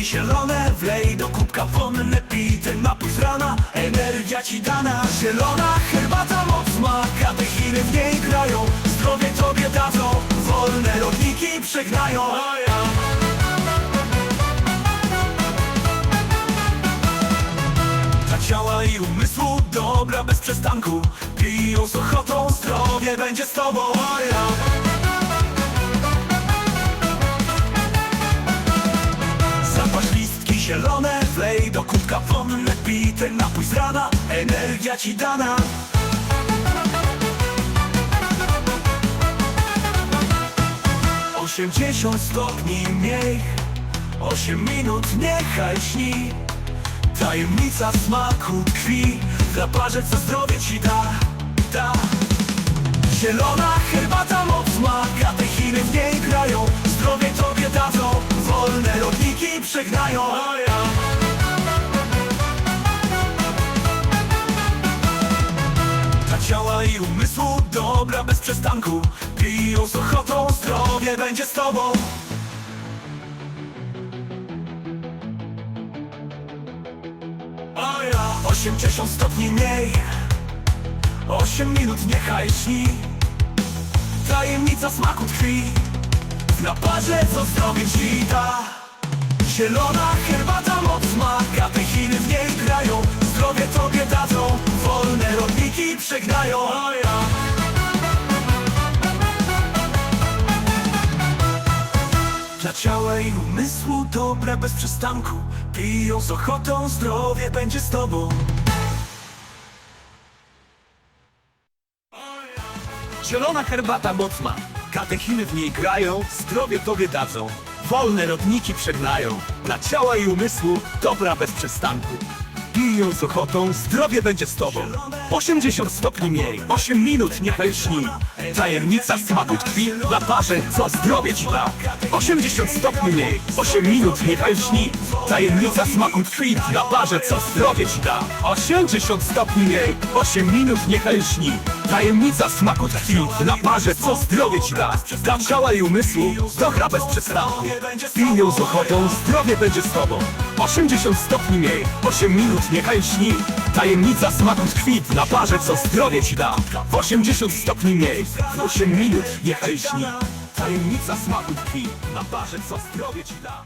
Kwiatki zielone wlej do kubka wonne pij Ten napój z rana, energia ci dana Zielona herbata moc ma, katechiny w niej grają Zdrowie tobie dadzą, wolne rodniki przegnają. Dla ciała i umysłu dobra bez przestanku. Piją z ochotą, zdrowie będzie z tobą. Wonne Pij ten napój z rana, energia ci dana. Osiemdziesiąt stopni mniej Osiem minut niechaj śni. Tajemnica smaku krwi Zaparzec co zdrowie ci da, da. Zielona herbata moc ma Katechiny w niej grają Zdrowie tobie dadzą Wolne rodniki przegnają ciała i umysłu. Dobra bez przestanku. Piją z ochotą Zdrowie będzie z tobą. O ja 80 stopni mniej. 8 minut niechaj śni Tajemnica smaku tkwi. W naparze co zdrowie ci da Zielona herbata moc ma Katechiny w niej grają rodniki przegnają O ja. Dla ciała i umysłu dobre bez przystanku. Piją z ochotą, zdrowie będzie z tobą. Zielona herbata mocna. Katechiny w niej grają, zdrowie tobie dadzą. Wolne rodniki przegnają. Dla ciała i umysłu dobra bez przystanku Piją z ochotą, zdrowie będzie z tobą. 80 stopni mniej, 8 minut niechaj śni Tajemnica smaku tkwi na parze, co zdrowie ci da. 80 stopni mniej, 8 minut niechaj śni Tajemnica smaku tkwi na parze, co zdrowie ci da. 80 stopni mniej, 8 minut niechaj śni Tajemnica smaku tkwi na parze, co zdrowie ci da. Dla ciała i umysłu, dobra bez przestanku Piją z ochotą, zdrowie będzie z tobą. 80 stopni mniej, 8 minut niechaj śni Tajemnica smaku tkwi na parze, co zdrowie ci da. 80 stopni mniej, 8 minut niechaj śni Tajemnica smaku tkwi na parze, co zdrowie ci da